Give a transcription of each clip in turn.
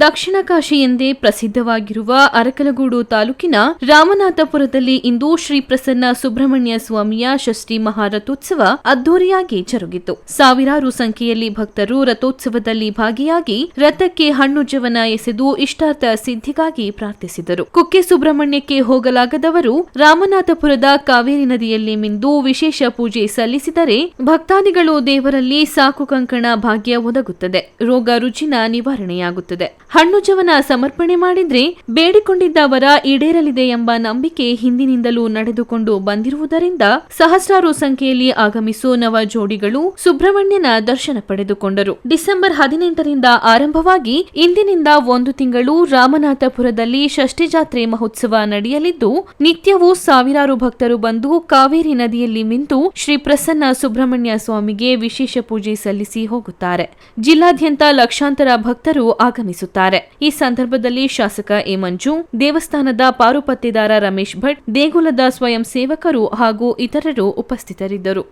ದಕ್ಷಿಣ ಕಾಶಿ ಎಂದೇ ಪ್ರಸಿದ್ಧವಾಗಿರುವ ಅರಕಲಗೂಡು ತಾಲೂಕಿನ ರಾಮನಾಥಪುರದಲ್ಲಿ ಇಂದು ಶ್ರೀ ಪ್ರಸನ್ನ ಸುಬ್ರಹ್ಮಣ್ಯ ಸ್ವಾಮಿಯ ಷಷ್ಠಿ ಮಹಾರಥೋತ್ಸವ ಅದ್ದೂರಿಯಾಗಿ ಜರುಗಿತು. ಸಾವಿರಾರು ಸಂಖ್ಯೆಯಲ್ಲಿ ಭಕ್ತರು ರಥೋತ್ಸವದಲ್ಲಿ ಭಾಗಿಯಾಗಿ ರಥಕ್ಕೆ ಹಣ್ಣು ಜವನ ಎಸೆದು ಇಷ್ಟಾರ್ಥ ಸಿದ್ಧಿಗಾಗಿ ಪ್ರಾರ್ಥಿಸಿದರು. ಕುಕ್ಕೆ ಸುಬ್ರಹ್ಮಣ್ಯಕ್ಕೆ ಹೋಗಲಾಗದವರು ರಾಮನಾಥಪುರದ ಕಾವೇರಿ ನದಿಯಲ್ಲಿ ಮಿಂದು ವಿಶೇಷ ಪೂಜೆ ಸಲ್ಲಿಸಿದರೆ ಭಕ್ತಾದಿಗಳು ದೇವರಲ್ಲಿ ಸಾಕು ಕಂಕಣ ಭಾಗ್ಯ ಒದಗುತ್ತದೆ. ರೋಗ ರುಜಿನ ನಿವಾರಣೆಯಾಗುತ್ತದೆ. ಹಣ್ಣುಜವನ ಸಮರ್ಪಣೆ ಮಾಡಿದ್ರೆ ಬೇಡಿಕೊಂಡಿದ್ದ ವರ ಈಡೇರಲಿದೆ ಎಂಬ ನಂಬಿಕೆ ಹಿಂದಿನಿಂದಲೂ ನಡೆದುಕೊಂಡು ಬಂದಿರುವುದರಿಂದ ಸಹಸ್ರಾರು ಸಂಖ್ಯೆಯಲ್ಲಿ ಆಗಮಿಸೋ ನವ ಜೋಡಿಗಳು ಸುಬ್ರಹ್ಮಣ್ಯನ ದರ್ಶನ ಪಡೆದುಕೊಂಡರು. ಡಿಸೆಂಬರ್ ಹದಿನೆಂಟರಿಂದ ಆರಂಭವಾಗಿ ಇಂದಿನಿಂದ ಒಂದು ತಿಂಗಳು ರಾಮನಾಥಪುರದಲ್ಲಿ ಷಷ್ಠಿ ಜಾತ್ರೆ ಮಹೋತ್ಸವ ನಡೆಯಲಿದ್ದು, ನಿತ್ಯವೂ ಸಾವಿರಾರು ಭಕ್ತರು ಬಂದು ಕಾವೇರಿ ನದಿಯಲ್ಲಿ ಮಿಂತು ಶ್ರೀ ಪ್ರಸನ್ನ ಸುಬ್ರಹ್ಮಣ್ಯ ಸ್ವಾಮಿಗೆ ವಿಶೇಷ ಪೂಜೆ ಸಲ್ಲಿಸಿ ಹೋಗುತ್ತಾರೆ. ಜಿಲ್ಲಾದ್ಯಂತ ಲಕ್ಷಾಂತರ ಭಕ್ತರು ಆಗಮಿಸುತ್ತಾರೆ. ಈ ಸಂದರ್ಭದಲ್ಲಿ ಶಾಸಕ ಎ ಮಂಜು ದೇವಸ್ಥಾನದ ಪಾರುಪತ್ತಿದಾರ ರಮೇಶ್ ಭಟ್ ದೇಗುಲದ ಸ್ವಯಂ ಸೇವಕರು ಹಾಗೂ ಇತರರು ಉಪಸ್ಥಿತರಿದ್ದರು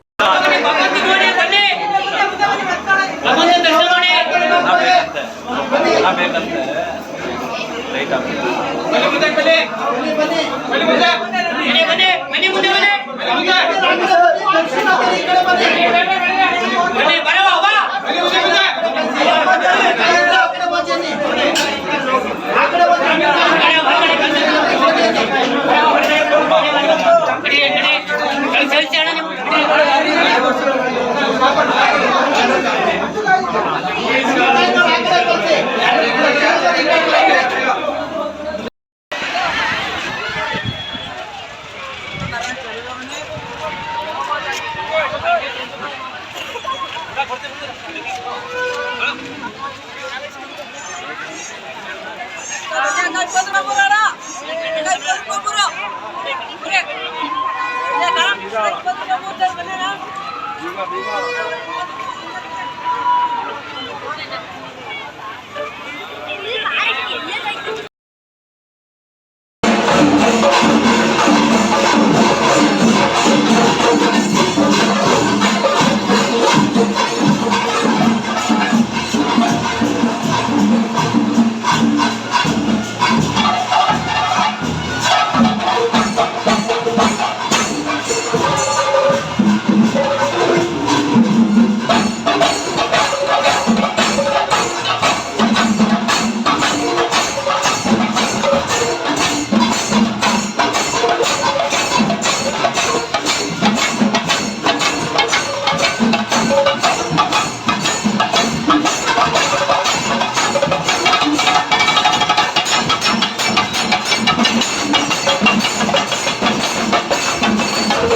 ಭಗವಂತ